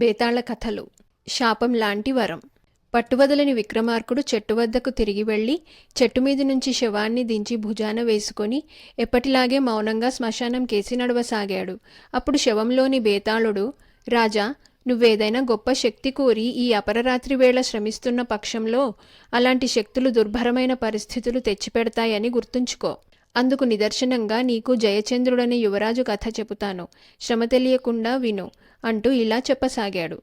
బేతాళ కథలు శాపం లాంటి వరం. పట్టువదలని విక్రమార్కుడు చెట్టు వద్దకు తిరిగి వెళ్ళి చెట్టు మీద నుంచి శవాన్ని దించి భుజాన వేసుకొని ఎప్పటిలాగే మౌనంగా శ్మశానం కేసి నడవసాగాడు. అప్పుడు శవంలోని బేతాళుడు రాజా నువ్వేదైనా గొప్ప శక్తి కోరి ఈ అపరరాత్రి వేళ శ్రమిస్తున్న పక్షంలో అలాంటి శక్తులు దుర్భరమైన పరిస్థితులు తెచ్చిపెడతాయని గుర్తుంచుకో. అందుకు నిదర్శనంగా నీకు జయచంద్రుడనే యువరాజు కథ చెబుతాను శ్రమ తెలియకుండా విను అంటూ ఇలా చెప్పసాగాడు.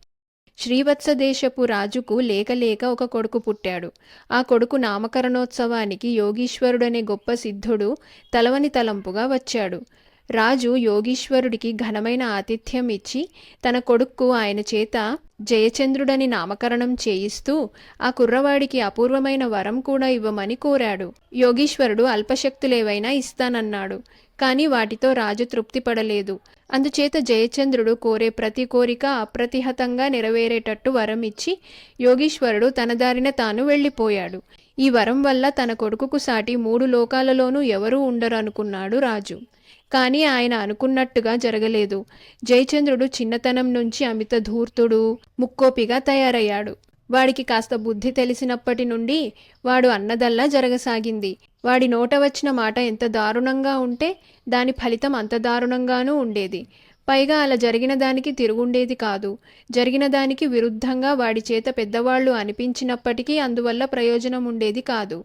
శ్రీవత్సదేశపు రాజుకు లేక లేక ఒక కొడుకు పుట్టాడు. ఆ కొడుకు నామకరణోత్సవానికి యోగీశ్వరుడనే గొప్ప సిద్ధుడు తలవని తలంపుగా వచ్చాడు. రాజు యోగీశ్వరుడికి ఘనమైన ఆతిథ్యం ఇచ్చి తన కొడుక్కు ఆయన చేత జయచంద్రుడని నామకరణం చేయిస్తూ ఆ కుర్రవాడికి అపూర్వమైన వరం కూడా ఇవ్వమని కోరాడు. యోగీశ్వరుడు అల్పశక్తులేవైనా ఇస్తానన్నాడు. కానీ వాటితో రాజు తృప్తి పడలేదు అందుచేత జయచంద్రుడు కోరే ప్రతి కోరిక అప్రతిహతంగా నెరవేరేటట్టు వరం ఇచ్చి యోగీశ్వరుడు తన దారిన తాను వెళ్ళిపోయాడు. ఈ వరం వల్ల తన కొడుకుకు సాటి మూడు లోకాలలోనూ ఎవరూ ఉండరు అనుకున్నాడు రాజు. కానీ ఆయన అనుకున్నట్టుగా జరగలేదు. జయచంద్రుడు చిన్నతనం నుంచి అమిత ధూర్తుడు ముక్కోపిగా తయారయ్యాడు. వాడికి కాస్త బుద్ధి తెలిసినప్పటి నుండి వాడు అన్నదల్లా జరగసాగింది. వాడి నోట వచ్చిన మాట ఎంత దారుణంగా ఉంటే దాని ఫలితం అంత దారుణంగానూ ఉండేది. పైగా అలా జరిగిన దానికి తిరుగుండేది కాదు. జరిగిన దానికి విరుద్ధంగా వాడి చేత పెద్దవాళ్ళు అనిపించినప్పటికీ అందువల్ల ప్రయోజనం ఉండేది కాదు.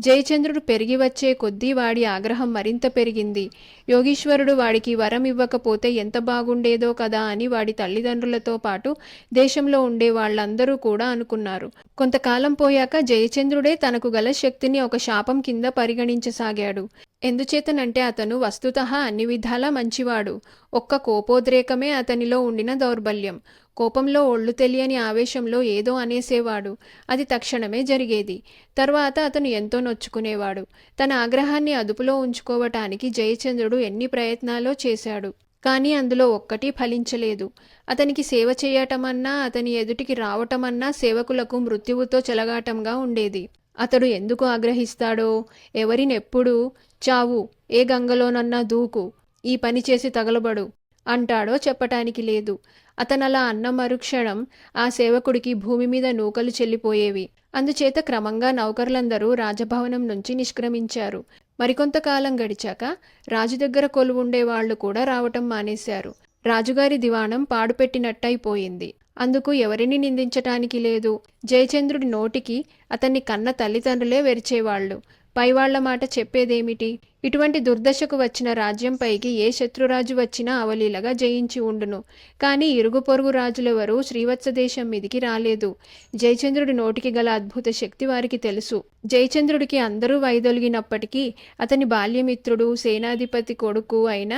జయచంద్రుడు పెరిగి వచ్చే కొద్దీ వాడి ఆగ్రహం మరింత పెరిగింది. యోగీశ్వరుడు వాడికి వరం ఇవ్వకపోతే ఎంత బాగుండేదో కదా అని వాడి తల్లిదండ్రులతో పాటు దేశంలో ఉండే వాళ్ళందరూ కూడా అనుకున్నారు. కొంతకాలం పోయాక జయచంద్రుడే తనకు గల శక్తిని ఒక శాపం కింద పరిగణించసాగాడు. ఎందుచేతనంటే అతను వస్తుత అన్ని విధాలా మంచివాడు. ఒక్క కోపోద్రేకమే అతనిలో ఉండిన దౌర్బల్యం. కోపంలో ఒళ్ళు తెలియని ఆవేశంలో ఏదో అనేసేవాడు. అది తక్షణమే జరిగేది. తర్వాత అతను ఎంతో నొచ్చుకునేవాడు. తన ఆగ్రహాన్ని అదుపులో ఉంచుకోవటానికి జయచంద్రుడు ఎన్ని ప్రయత్నాలో చేశాడు. కానీ అందులో ఒక్కటి ఫలించలేదు. అతనికి సేవ చేయటమన్నా అతని ఎదుటికి రావటమన్నా సేవకులకు మృత్యువుతో చెలగాటంగా ఉండేది. అతడు ఎందుకు ఆగ్రహిస్తాడో ఎవరినెప్పుడు? చావు ఏ గంగలోనన్నా దూకు ఈ పని చేసి తగలబడు అంటాడో చెప్పటానికి లేదు. అతనలా అన్న మరుక్షణం ఆ సేవకుడికి భూమి మీద నూకలు చెల్లిపోయేవి. అందుచేత క్రమంగా నౌకర్లందరూ రాజభవనం నుంచి నిష్క్రమించారు. మరికొంతకాలం గడిచాక రాజు దగ్గర కొలువుండే వాళ్ళు కూడా రావటం మానేశారు. రాజుగారి దివాణం పాడుపెట్టినట్టయిపోయింది. అందుకు ఎవరిని నిందించటానికి లేదు? జయచంద్రుడి నోటికి అతన్ని కన్న తల్లిదండ్రులే వెరిచేవాళ్ళు పైవాళ్ళ మాట చెప్పేదేమిటి? ఇటువంటి దుర్దశకు వచ్చిన రాజ్యంపైకి ఏ శత్రురాజు వచ్చినా అవలీలగా జయించి ఉండును. కానీ ఇరుగు పొరుగు రాజులెవరూ శ్రీవత్సదేశం మీదికి రాలేదు. జయచంద్రుడి నోటికి గల అద్భుత శక్తి వారికి తెలుసు. జయచంద్రుడికి అందరూ వైదొలిగినప్పటికీ అతని బాల్యమిత్రుడు సేనాధిపతి కొడుకు అయిన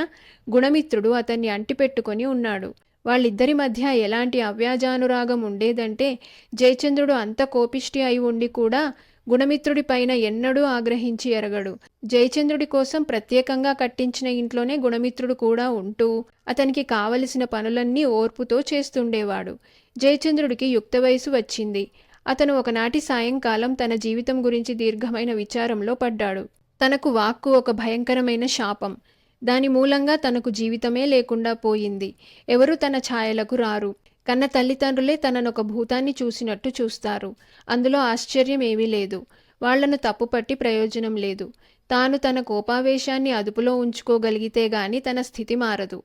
గుణమిత్రుడు అతన్ని అంటిపెట్టుకొని ఉన్నాడు. వాళ్ళిద్దరి మధ్య ఎలాంటి అవ్యాజానురాగం ఉండేదంటే జయచంద్రుడు అంత కోపిష్టి అయి ఉండి కూడా గుణమిత్రుడి పైన ఎన్నడూ ఆగ్రహించి ఎరగడు. జయచంద్రుడి కోసం ప్రత్యేకంగా కట్టించిన ఇంట్లోనే గుణమిత్రుడు కూడా ఉంటూ అతనికి కావలసిన పనులన్నీ ఓర్పుతో చేస్తుండేవాడు. జయచంద్రుడికి యుక్త వయసు వచ్చింది. అతను ఒకనాటి సాయంకాలం తన జీవితం గురించి దీర్ఘమైన విచారంలో పడ్డాడు. తనకు వాక్కు ఒక భయంకరమైన శాపం. దాని మూలంగా తనకు జీవితమే లేకుండా పోయింది. ఎవరు తన ఛాయలకు రారు. కన్న తల్లిదండ్రులే తననొక భూతాన్ని చూసినట్టు చూస్తారు. అందులో ఆశ్చర్యం ఏమీ లేదు. వాళ్ళను తప్పుపట్టి ప్రయోజనం లేదు. తాను తన కోపావేశాన్ని అదుపులో ఉంచుకోగలిగితే గాని తన స్థితి మారదు.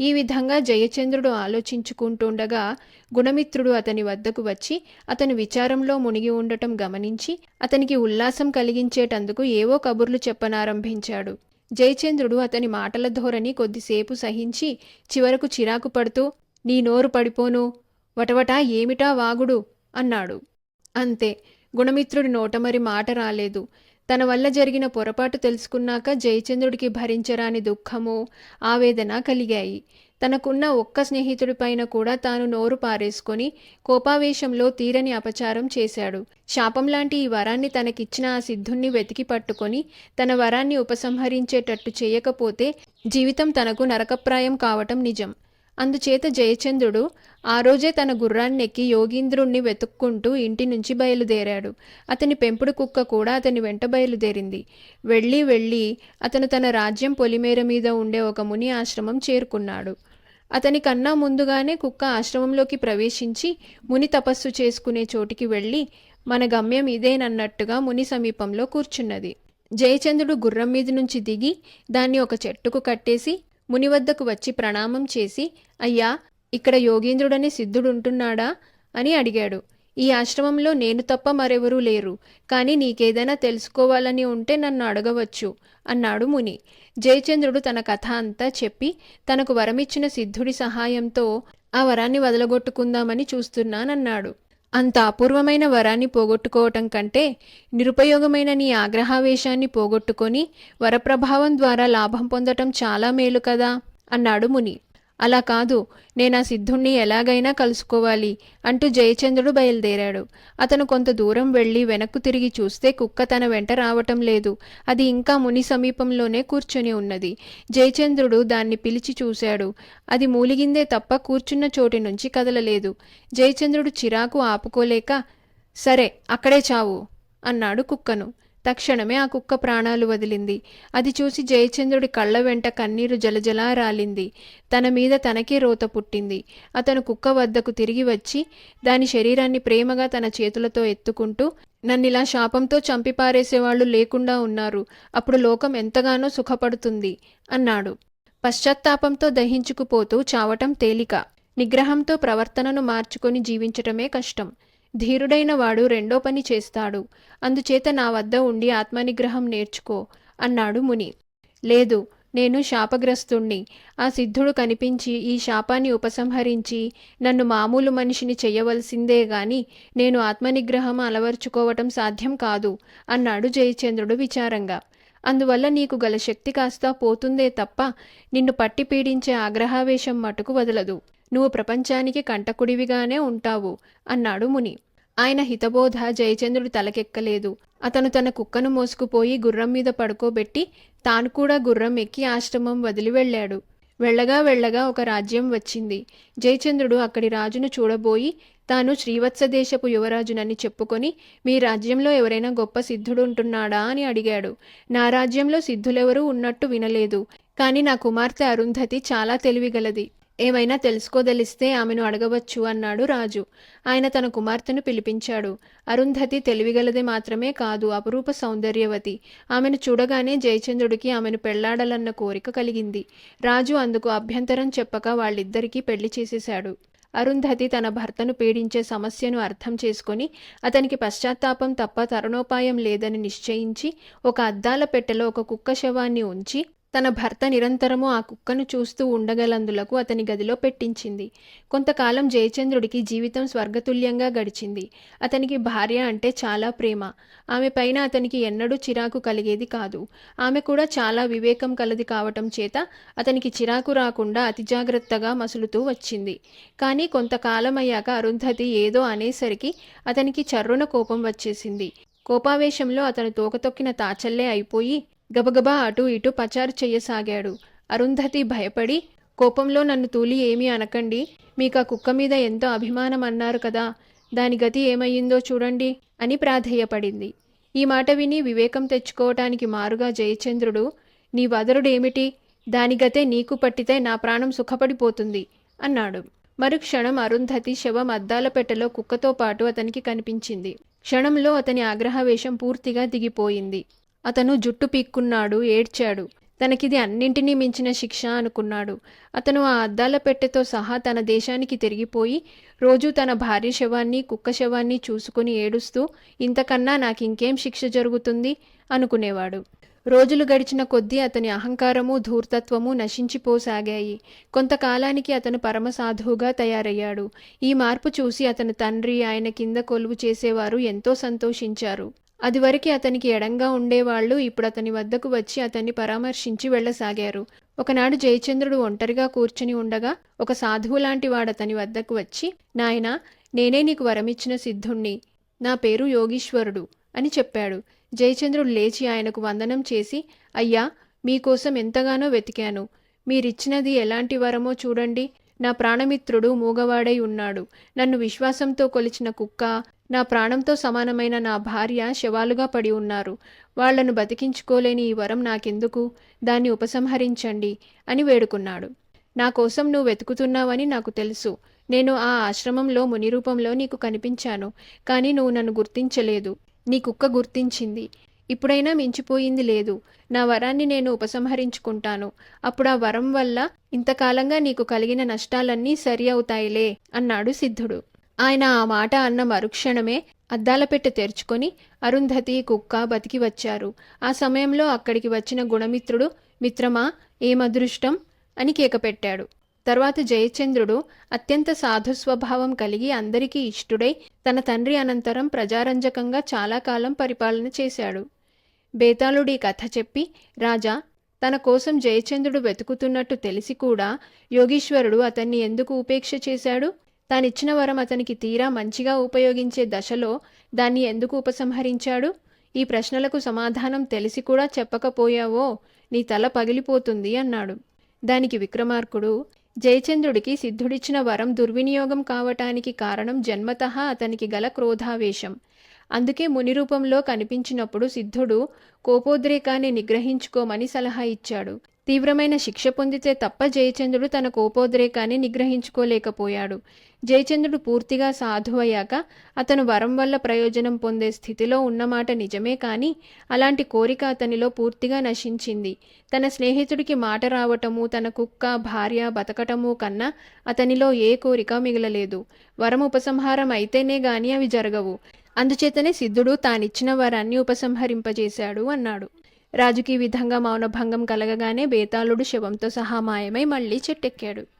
ఈ విధంగా జయచంద్రుడు ఆలోచించుకుంటుండగా గుణమిత్రుడు అతని వద్దకు వచ్చి అతను విచారంలో మునిగి ఉండటం గమనించి అతనికి ఉల్లాసం కలిగించేటందుకు ఏవో కబుర్లు చెప్పనారంభించాడు. జయచంద్రుడు అతని మాటల ధోరణి కొద్దిసేపు సహించి చివరకు చిరాకు పడుతూ నీ నోరు పడిపోను. వటవటా ఏమిటా వాగుడు? అన్నాడు. అంతే. గుణమిత్రుడి నోట మరి మాట రాలేదు. తన వల్ల జరిగిన పొరపాటు తెలుసుకున్నాక జయచంద్రుడికి భరించరాని దుఃఖము ఆవేదన కలిగాయి. తనకున్న ఒక్క స్నేహితుడిపైన కూడా తాను నోరు పారేసుకొని కోపావేశంలో తీరని అపచారం చేశాడు. శాపం లాంటి ఈ వరాన్ని తనకిచ్చిన ఆ సిద్ధుణ్ణి వెతికి పట్టుకొని తన వరాన్ని ఉపసంహరించేటట్టు చేయకపోతే జీవితం తనకు నరకప్రాయం కావటం నిజం. అందుచేత జయచంద్రుడు ఆ రోజే తన గుర్రాన్నెక్కి యోగీంద్రుణ్ణి వెతుక్కుంటూ ఇంటి నుంచి బయలుదేరాడు. అతని పెంపుడు కుక్క కూడా అతని వెంట బయలుదేరింది. వెళ్ళి వెళ్ళి అతను తన రాజ్యం పొలిమేర మీద ఉండే ఒక ముని ఆశ్రమం చేరుకున్నాడు. అతని కన్నా ముందుగానే కుక్క ఆశ్రమంలోకి ప్రవేశించి ముని తపస్సు చేసుకునే చోటికి వెళ్ళి మన గమ్యం ఇదేనన్నట్టుగా ముని సమీపంలో కూర్చున్నది. జయచంద్రుడు గుర్రం మీద నుంచి దిగి దాన్ని ఒక చెట్టుకు కట్టేసి ముని వద్దకు వచ్చి ప్రణామం చేసి అయ్యా ఇక్కడ యోగేంద్రుడనే సిద్ధుడుంటున్నాడా? అని అడిగాడు. ఈ ఆశ్రమంలో నేను తప్ప మరెవరూ లేరు కానీ నీకేదైనా తెలుసుకోవాలని ఉంటే నన్ను అడగవచ్చు అన్నాడు ముని. జయచంద్రుడు తన కథ అంతా చెప్పి తనకు వరమిచ్చిన సిద్ధుడి సహాయంతో ఆ వరాన్ని వదలగొట్టుకుందామని చూస్తున్నానన్నాడు. అంత అపూర్వమైన వరాన్ని పోగొట్టుకోవటం కంటే నిరుపయోగమైన నీ ఆగ్రహావేశాన్ని పోగొట్టుకొని వరప్రభావం ద్వారా లాభం పొందటం చాలా మేలు కదా? అన్నాడు ముని. అలా కాదు నేను ఆ సిద్ధుణ్ణి ఎలాగైనా కలుసుకోవాలి అంటూ జయచంద్రుడు బయలుదేరాడు. అతను కొంత దూరం వెళ్ళి వెనక్కు తిరిగి చూస్తే కుక్క తన వెంట రావటం లేదు. అది ఇంకా ముని సమీపంలోనే కూర్చొని ఉన్నది. జయచంద్రుడు దాన్ని పిలిచి చూశాడు. అది మూలిగిందే తప్ప కూర్చున్న చోటి నుంచి కదలలేదు. జయచంద్రుడు చిరాకు ఆపుకోలేక సరే అక్కడే చావు అన్నాడు కుక్కను. తక్షణమే ఆ కుక్క ప్రాణాలు వదిలింది. అది చూసి జయచంద్రుడి కళ్ళ వెంట కన్నీరు జలజలా రాలింది. తన మీద తనకే రోత పుట్టింది. అతను కుక్క వద్దకు తిరిగి వచ్చి దాని శరీరాన్ని ప్రేమగా తన చేతులతో ఎత్తుకుంటూ నన్నిలా శాపంతో చంపిపారేసేవాళ్ళు లేకుండా ఉన్నారు. అప్పుడు లోకం ఎంతగానో సుఖపడుతుంది అన్నాడు. పశ్చాత్తాపంతో దహించుకుపోతూ చావటం తేలిక. నిగ్రహంతో ప్రవర్తనను మార్చుకొని జీవించటమే కష్టం. ధీరుడైన వాడు రెండో పని చేస్తాడు. అందుచేత నా వద్ద ఉండి ఆత్మనిగ్రహం నేర్చుకో అన్నాడు ముని. లేదు నేను శాపగ్రస్తుణ్ణి. ఆ సిద్ధుడు కనిపించి ఈ శాపాన్ని ఉపసంహరించి నన్ను మామూలు మనిషిని చెయ్యవలసిందే గాని నేను ఆత్మనిగ్రహం అలవర్చుకోవటం సాధ్యం కాదు అన్నాడు జయచంద్రుడు విచారంగా. అందువల్ల నీకు గల శక్తి కాస్త పోతుందే తప్ప నిన్ను పట్టి పీడించే ఆగ్రహావేశం మటుకు వదలదు. నువ్వు ప్రపంచానికి కంటకుడివిగానే ఉంటావు అన్నాడు ముని. ఆయన హితబోధ జయచంద్రుడి తలకెక్కలేదు. అతను తన కుక్కను మోసుకుపోయి గుర్రం మీద పడుకోబెట్టి తాను కూడా గుర్రం ఎక్కి ఆశ్రమం వదిలి వెళ్ళాడు. వెళ్ళగా వెళ్ళగా ఒక రాజ్యం వచ్చింది. జయచంద్రుడు అక్కడి రాజును చూడబోయి తాను శ్రీవత్సదేశపు యువరాజునని చెప్పుకొని మీ రాజ్యంలో ఎవరైనా గొప్ప సిద్ధుడు ఉంటున్నాడా అని అడిగాడు. నా రాజ్యంలో సిద్ధులెవరూ ఉన్నట్టు వినలేదు. కానీ నా కుమార్తె అరుంధతి చాలా తెలివిగలది. ఏమైనా తెలుసుకోదలిస్తే ఆమెను అడగవచ్చు అన్నాడు రాజు. ఆయన తన కుమార్తెను పిలిపించాడు. అరుంధతి తెలివిగలది మాత్రమే కాదు అపురూప సౌందర్యవతి. ఆమెను చూడగానే జయచంద్రుడికి ఆమెను పెళ్ళాడాలన్న కోరిక కలిగింది. రాజు అందుకు అభ్యంతరం చెప్పక వాళ్ళిద్దరికీ పెళ్ళి చేసేశాడు. అరుంధతి తన భర్తను పీడించే సమస్యను అర్థం చేసుకొని అతనికి పశ్చాత్తాపం తప్ప తరుణోపాయం లేదని నిశ్చయించి ఒక అద్దాల పెట్టెలో ఒక కుక్క శవాన్ని ఉంచి తన భర్త నిరంతరము ఆ కుక్కను చూస్తూ ఉండగలందులకు అతని గదిలో పెట్టించింది. కొంతకాలం జయచంద్రుడికి జీవితం స్వర్గతుల్యంగా గడిచింది. అతనికి భార్య అంటే చాలా ప్రేమ. ఆమె పైన అతనికి ఎన్నడూ చిరాకు కలిగేది కాదు. ఆమె కూడా చాలా వివేకం కలది కావటం చేత అతనికి చిరాకు రాకుండా అతి జాగ్రత్తగా మసులుతూ వచ్చింది. కానీ కొంతకాలం అయ్యాక అరుంధతి ఏదో అనేసరికి అతనికి చర్రున కోపం వచ్చేసింది. కోపావేశంలో అతను తోకతొక్కిన తాచల్లే అయిపోయి గబగబా అటూ ఇటూ పచారు చెయ్యసాగాడు. అరుంధతి భయపడి కోపంలో నన్ను తూలి ఏమీ అనకండి. మీకు ఆ కుక్క మీద ఎంతో అభిమానం అన్నారు కదా దాని గతి ఏమయ్యిందో చూడండి అని ప్రాధేయపడింది. ఈ మాట విని వివేకం తెచ్చుకోవటానికి మారుగా జయచంద్రుడు నీ వదరుడేమిటి దాని గతే నీకు పట్టితే నా ప్రాణం సుఖపడిపోతుంది అన్నాడు. మరుక్షణం అరుంధతి శవం అద్దాల పెట్టెలో కుక్కతో పాటు అతనికి కనిపించింది. క్షణంలో అతని ఆగ్రహవేశం పూర్తిగా దిగిపోయింది. అతను జుట్టు పీక్కున్నాడు ఏడ్చాడు. తనకిది అన్నింటినీ మించిన శిక్ష అనుకున్నాడు. అతను ఆ అద్దాల పెట్టెతో సహా తన దేశానికి తిరిగిపోయి రోజూ తన భార్య శవాన్ని కుక్క శవాన్ని చూసుకుని ఏడుస్తూ ఇంతకన్నా నాకు ఇంకేం శిక్ష జరుగుతుంది? అనుకునేవాడు. రోజులు గడిచిన కొద్దీ అతని అహంకారము ధూర్తత్వము నశించిపోసాగాయి. కొంతకాలానికి అతను పరమసాధువుగా తయారయ్యాడు. ఈ మార్పు చూసి అతని తండ్రి ఆయన కింద కొలువు చేసేవారు ఎంతో సంతోషించారు. అదివరకు అతనికి ఎడంగా ఉండేవాళ్ళు ఇప్పుడు అతని వద్దకు వచ్చి అతన్ని పరామర్శించి వెళ్ళసాగారు. ఒకనాడు జయచంద్రుడు ఒంటరిగా కూర్చుని ఉండగా ఒక సాధువు లాంటి వాడు అతని వద్దకు వచ్చి నాయనా నేనే నీకు వరమిచ్చిన సిద్ధుణ్ణి. నా పేరు యోగీశ్వరుడు అని చెప్పాడు. జయచంద్రుడు లేచి ఆయనకు వందనం చేసి అయ్యా మీకోసం ఎంతగానో వెతికాను. మీరిచ్చినది ఎలాంటి వరమో చూడండి. నా ప్రాణమిత్రుడు మూగవాడై ఉన్నాడు. నన్ను విశ్వాసంతో కొలిచిన కుక్క నా ప్రాణంతో సమానమైన నా భార్య శవాలుగా పడి ఉన్నారు. వాళ్ళను బతికించుకోలేని ఈ వరం నాకెందుకు? దాన్ని ఉపసంహరించండి అని వేడుకున్నాడు. నా కోసం నువ్వు వెతుకుతున్నావని నాకు తెలుసు. నేను ఆ ఆశ్రమంలో ముని రూపంలో నీకు కనిపించాను కానీ నువ్వు నన్ను గుర్తించలేదు. నీ కుక్క గుర్తించింది. ఇప్పుడైనా మించిపోయింది లేదు. నా వరాన్ని నేను ఉపసంహరించుకుంటాను. అప్పుడు ఆ వరం వల్ల ఇంతకాలంగా నీకు కలిగిన నష్టాలన్నీ సరి అవుతాయిలే అన్నాడు సిద్ధుడు. ఆయన ఆ మాట అన్న మరుక్షణమే అద్దాల పెట్టె తెరుచుకొని అరుంధతి కుక్క బతికి వచ్చారు. ఆ సమయంలో అక్కడికి వచ్చిన గుణమిత్రుడు మిత్రమా ఏమదృష్టం? అని కేకపెట్టాడు. తర్వాత జయచంద్రుడు అత్యంత సాధు స్వభావం కలిగి అందరికీ ఇష్టుడై తన తండ్రి అనంతరం ప్రజారంజకంగా చాలా కాలం పరిపాలన చేశాడు. బేతాళుడి కథ చెప్పి రాజా తన కోసం జయచంద్రుడు వెతుకుతున్నట్టు తెలిసి కూడా యోగీశ్వరుడు అతన్ని ఎందుకు ఉపేక్ష చేశాడు? తానిచ్చిన వరం అతనికి తీరా మంచిగా ఉపయోగించే దశలో దాన్ని ఎందుకు ఉపసంహరించాడు? ఈ ప్రశ్నలకు సమాధానం తెలిసి కూడా చెప్పకపోయావో నీ తల పగిలిపోతుంది అన్నాడు. దానికి విక్రమార్కుడు జయచంద్రుడికి సిద్ధుడిచ్చిన వరం దుర్వినియోగం కావటానికి కారణం జన్మతః అతనికి గల క్రోధావేశం. అందుకే ముని రూపంలో కనిపించినప్పుడు సిద్ధుడు కోపోద్రేకాన్ని నిగ్రహించుకోమని సలహా ఇచ్చాడు. తీవ్రమైన శిక్ష పొందితే తప్ప జయచంద్రుడు తన కోపోద్రేకాన్ని నిగ్రహించుకోలేకపోయాడు. జయచంద్రుడు పూర్తిగా సాధువయ్యాక అతను వరం వల్ల ప్రయోజనం పొందే స్థితిలో ఉన్నమాట నిజమే కానీ అలాంటి కోరిక అతనిలో పూర్తిగా నశించింది. తన స్నేహితుడికి మాట రావటము తన కుక్క భార్య బతకటము కన్నా అతనిలో ఏ కోరిక మిగలలేదు. వరం ఉపసంహారం అయితేనే గాని అవి జరగవు. అందుచేతనే సిద్ధుడు తానిచ్చిన వరాన్ని ఉపసంహరింపజేశాడు అన్నాడు. రాజుకి విధంగా మౌనభంగం కలగగానే బేతాళుడు శవంతో సహా మాయమై మళ్ళీ చెట్టెక్కాడు.